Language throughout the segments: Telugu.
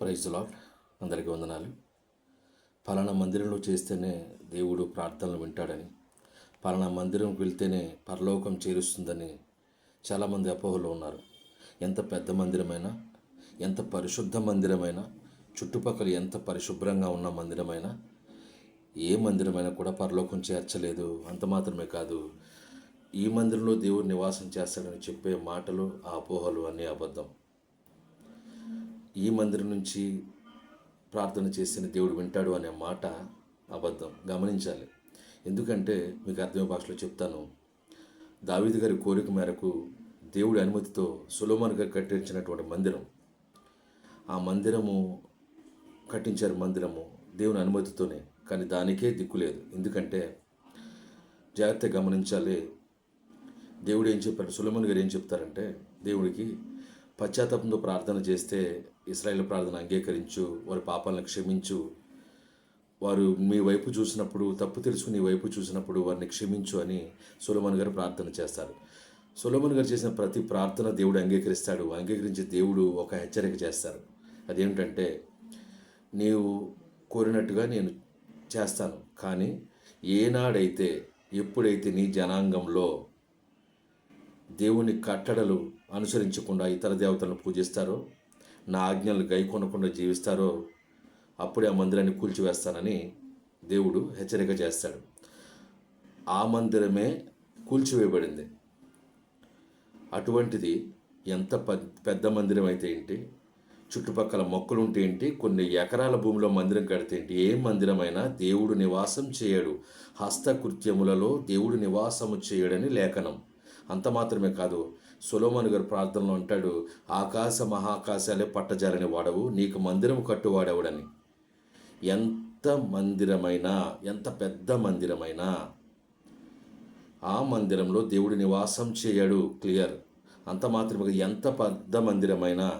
ప్రైజ్ లాడ్ అందరికీ వందనాలు. పలానా మందిరంలో చేస్తేనే దేవుడు ప్రార్థనలు వింటాడని పలానా మందిరంకి వెళ్తేనే పరలోకం చేరుస్తుందని చాలామంది అపోహలో ఉన్నారు. ఎంత పెద్ద మందిరమైనా ఎంత పరిశుద్ధ మందిరమైనా చుట్టుపక్కల ఎంత పరిశుభ్రంగా ఉన్న మందిరమైనా ఏ మందిరమైనా కూడా పరలోకం చేర్చలేదు. అంత మాత్రమే కాదు ఈ మందిరంలో దేవుడు నివాసం చేస్తాడని చెప్పే మాటలు ఆ అపోహలు అన్నీ అబద్ధం. ఈ మందిరం నుంచి ప్రార్థన చేసిన దేవుడు వింటాడు అనే మాట అబద్ధం. గమనించాలి. ఎందుకంటే మీకు అర్థమయ్యే భాషలో చెప్తాను. దావీదు గారి కోరిక మేరకు దేవుడి అనుమతితో సులోమన్ గారు కట్టించినటువంటి మందిరం. ఆ మందిరము కట్టించారు మందిరము దేవుని అనుమతితోనే. కానీ దానికే దిక్కు లేదు. ఎందుకంటే జాగ్రత్తగా గమనించాలి. దేవుడు ఏం చెప్పారు సులమన్ గారు ఏం చెప్తారంటే దేవుడికి పశ్చాత్తాపంతో ప్రార్థన చేస్తే ఇస్రాయేల్ ప్రార్థన అంగీకరించు వారి పాపాలను క్షమించు. వారు మీ వైపు చూసినప్పుడు తప్పు తెలుసుకుని వైపు చూసినప్పుడు వారిని క్షమించు అని సులమన్ గారు ప్రార్థన చేస్తారు. సులమన్ గారు చేసిన ప్రతి ప్రార్థన దేవుడు అంగీకరిస్తాడు. అంగీకరించి దేవుడు ఒక హెచ్చరిక చేస్తారు. అదేమిటంటే నీవు కోరినట్టుగా నేను చేస్తాను. కానీ ఏనాడైతే ఎప్పుడైతే నీ జనాంగంలో దేవుని కట్టడలు అనుసరించకుండా ఇతర దేవతలను పూజిస్తారో నా ఆజ్ఞలు గైకొనకుండా జీవిస్తారో అప్పుడే ఆ మందిరాన్ని కూల్చివేస్తానని దేవుడు హెచ్చరిక చేస్తాడు. ఆ మందిరమే కూల్చివేయబడింది. అటువంటిది ఎంత పెద్ద మందిరం అయితే ఏంటి? చుట్టుపక్కల మొక్కలు ఉంటే ఏంటి? కొన్ని ఎకరాల భూమిలో మందిరం కడితే ఏంటి? ఏ మందిరమైనా దేవుడు నివాసం చేయడు. హస్తకృత్యములలో దేవుడు నివాసము చేయడని లేఖనం. అంత మాత్రమే కాదు. సులోమన్ గారు ప్రార్థనలో అంటాడు ఆకాశ మహాకాశాలే పట్టజాలని వాడవు నీకు మందిరం కట్టువాడెవడని? ఎంత మందిరమైనా ఎంత పెద్ద మందిరమైనా ఆ మందిరంలో దేవుడు నివాసం చేయడు క్లియర్. అంత మాత్రమే ఎంత పెద్ద మందిరమైనా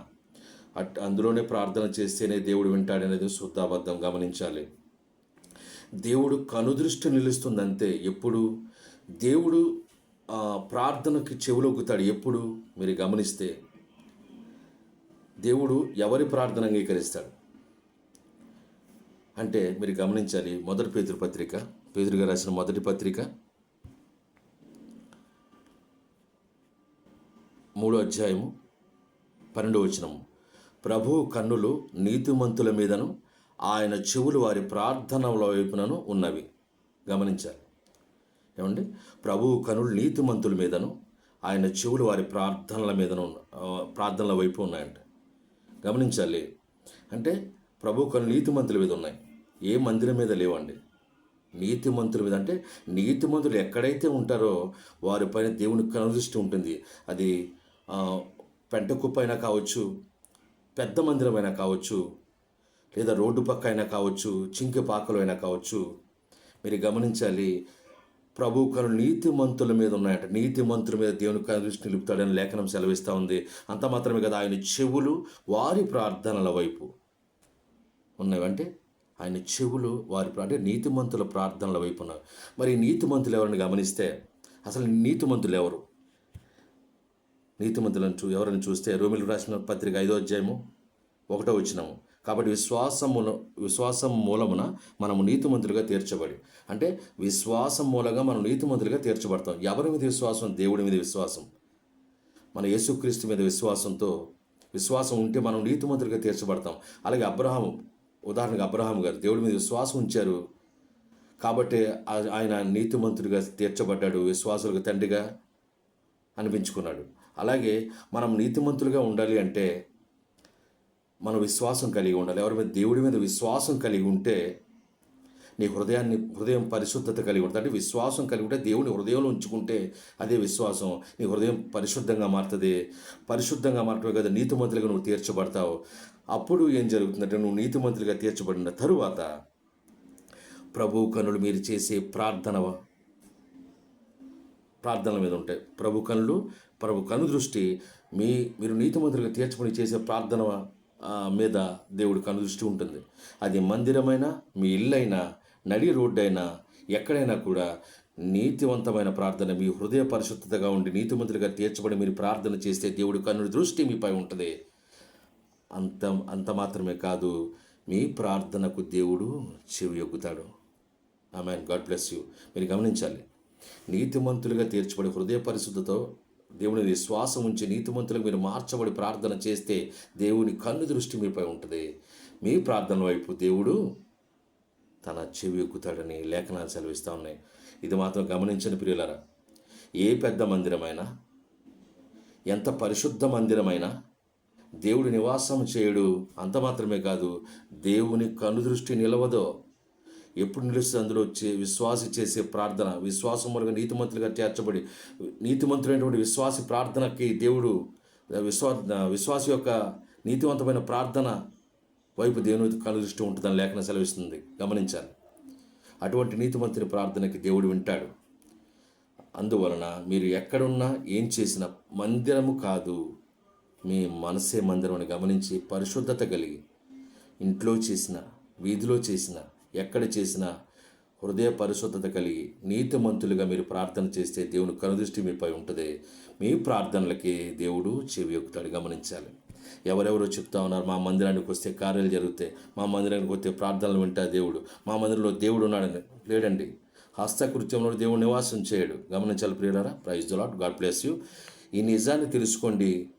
అట్ అందులోనే ప్రార్థన చేస్తేనే దేవుడు వింటాడనేది శుద్ధాబద్ధం గమనించాలి. దేవుడు కనుదృష్టి నిలుస్తుందంతే. ఎప్పుడు? దేవుడు ప్రార్థనకి చెవులొక్కుతాడు ఎప్పుడు? మీరు గమనిస్తే దేవుడు ఎవరి ప్రార్థన అంగీకరిస్తాడు? అంటే మీరు గమనించాలి మొదటి పేదరు పత్రిక పేదరుగా రాసిన మొదటి పత్రిక మూడో అధ్యాయము పన్నెండో వచనము. ప్రభు కన్నులు నీతిమంతుల మీదను ఆయన చెవులు వారి ప్రార్థనల వైపునను ఉన్నవి. గమనించాలి. ఏమండి? ప్రభు కనులు నీతిమంతుల మీదను ఆయన చెవులు వారి ప్రార్థనల మీదను ప్రార్థనల వైపు ఉన్నాయంట. గమనించాలి. అంటే ప్రభు కనులు నీతిమంతుల మీద ఉన్నాయి. ఏ మందిరం మీద లేవండి? నీతిమంతుల మీద అంటే నీతిమంతులు ఎక్కడైతే ఉంటారో వారి పైన దేవుని కనుదృష్టి ఉంటుంది. అది పెంటకుప్ప కుప్ప అయినా కావచ్చు పెద్ద మందిరం అయినా కావచ్చు లేదా రోడ్డు పక్క అయినా కావచ్చు చింకి పాకలు అయినా కావచ్చు. మీరు గమనించాలి ప్రభు కను నీతిమంతుల మీద ఉన్నాయంట. నీతిమంతుల మీద దేవుని కనుదృష్టి నిలుపుతాడని లేఖనం సెలవిస్తూ ఉంది. అంత మాత్రమే కదా ఆయన చెవులు వారి ప్రార్థనల వైపు ఉన్నవంటే ఆయన చెవులు వారి ప్రా- అంటే నీతిమంతుల ప్రార్థనల వైపు ఉన్నారు మరి నీతి నీతిమంతులు ఎవరిని గమనిస్తే అసలు నీతిమంతులు ఎవరు? నీతిమంతులను చూ ఎవరిని చూస్తే రోమిలు రాసిన పత్రిక ఐదో అధ్యాయము ఒకటో వచ్చినాము కాబట్టి విశ్వాసముల విశ్వాసం మూలమున మనము నీతిమంతులుగా తీర్చబడి అంటే విశ్వాసం మూలంగా మనం నీతిమంతులుగా తీర్చబడతాం. ఎవరి మీద విశ్వాసం? దేవుడి మీద విశ్వాసం. మన యేసుక్రీస్తు మీద విశ్వాసంతో విశ్వాసం ఉంటే మనం నీతిమంతులుగా తీర్చబడతాం. అలాగే అబ్రహాము ఉదాహరణకు అబ్రహాం గారు దేవుడి మీద విశ్వాసం ఉంచారు. కాబట్టి ఆయన నీతిమంతుడిగా తీర్చబడ్డాడు విశ్వాసులకు తండ్రిగా అనిపించుకున్నాడు. అలాగే మనం నీతిమంతులుగా ఉండాలి అంటే మనం విశ్వాసం కలిగి ఉండాలి. ఎవరి మీద దేవుడి మీద విశ్వాసం కలిగి ఉంటే నీ హృదయాన్ని హృదయం పరిశుద్ధత కలిగి ఉంటుంది అంటే విశ్వాసం కలిగి ఉంటే దేవుని హృదయంలో ఉంచుకుంటే అదే విశ్వాసం. నీ హృదయం పరిశుద్ధంగా మారుతుంది. పరిశుద్ధంగా మారటమే కదా నీతిమంతులుగా నువ్వు తీర్చబడతావు. అప్పుడు ఏం జరుగుతుందంటే నువ్వు నీతిమంతులుగా తీర్చబడిన తరువాత ప్రభు కనులు మీరు చేసే ప్రార్థన ప్రార్థనల మీద ఉంటాయి. ప్రభు కనులు ప్రభు కను దృష్టి మీ మీరు నీతిమంతులుగా తీర్చబడి చేసే ప్రార్థన మీద దేవుడి కను దృష్టి ఉంటుంది. అది మందిరమైనా మీ ఇల్లైనా నడి రోడ్డైనా ఎక్కడైనా కూడా నీతివంతమైన ప్రార్థన మీ హృదయ పరిశుద్ధతగా ఉండి నీతిమంతులుగా తీర్చబడి మీరు ప్రార్థన చేస్తే దేవుడి కన్నుడి దృష్టి మీపై ఉంటుంది. అంత అంత మాత్రమే కాదు మీ ప్రార్థనకు దేవుడు చెవి ఎగ్గుతాడు ఆమె గాడ్ బ్లెస్ యూ మీరు గమనించాలి. నీతిమంతులుగా తీర్చబడి హృదయ పరిశుద్ధతో దేవుని విశ్వాసం ఉంచి నీతిమంతులకు మీరు మార్చబడి ప్రార్థన చేస్తే దేవుని కన్ను దృష్టి మీపై ఉంటుంది. మీ ప్రార్థన వైపు దేవుడు తన చెవి ఎక్కుతాడని లేఖనాలు సెలవిస్తూ ఉన్నాయి. ఇది మాత్రం గమనించని ప్రియులరా. ఏ పెద్ద మందిరమైనా ఎంత పరిశుద్ధ మందిరమైనా దేవుడి నివాసం చేయడు అంత మాత్రమే కాదు దేవుని కనుదృష్టి నిలవదో ఎప్పుడు నిలుస్తుంది అందులో చే విశ్వాసి చేసే ప్రార్థన విశ్వాసములుగా నీతిమంతులుగా చేర్చబడి నీతిమంతులైనటువంటి విశ్వాసి ప్రార్థనకి దేవుడు విశ్వా విశ్వాసి యొక్క నీతివంతమైన ప్రార్థన వైపు దేవుని కనుదృష్టి ఉంటుందని లేఖన సెలవిస్తుంది. గమనించాలి. అటువంటి నీతిమంతుని ప్రార్థనకి దేవుడు వింటాడు. అందువలన మీరు ఎక్కడున్నా ఏం చేసినా మందిరము కాదు మీ మనసే మందిరం అని గమనించి పరిశుద్ధత కలిగి ఇంట్లో చేసిన వీధిలో చేసిన ఎక్కడ చేసినా హృదయ పరిశుద్ధత కలిగి నీతిమంతులుగా మీరు ప్రార్థన చేస్తే దేవుని కనుదృష్టి మీపై ఉంటుంది. మీ ప్రార్థనలకి దేవుడు చెవి ఎక్కుతాడు. గమనించాలి. ఎవరెవరో చెప్తా ఉన్నారు మా మందిరానికి వస్తే కార్యాలు జరుగుతాయి. మా మందిరానికి వస్తే ప్రార్థనలు వింటా దేవుడు. మా మందిరంలో దేవుడు ఉన్నాడని లేడండి. హస్తకృత్యంలో దేవుడు నివాసం చేయడు. గమనించాలి ప్రియులారా. Praise the Lord God bless you ఈ నిజాన్ని తెలుసుకోండి.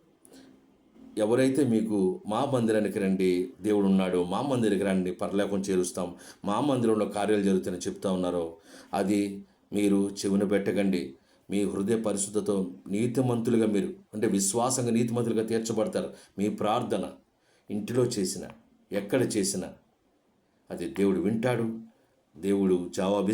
ఎవరైతే మీకు మా మందిరానికి రండి దేవుడు ఉన్నాడు మా మందిరానికి రండి పరలోకం చేరుస్తాం మా మందిరంలో కార్యాలు జరుగుతాయని చెప్తా ఉన్నారో అది మీరు చెవిన పెట్టకండి. మీ హృదయ పరిశుద్ధతో నీతిమంతులుగా మీరు అంటే విశ్వాసంగా నీతిమంతులుగా తీర్చబడతారు. మీ ప్రార్థన ఇంటిలో చేసిన ఎక్కడ చేసిన అది దేవుడు వింటాడు దేవుడు జవాబి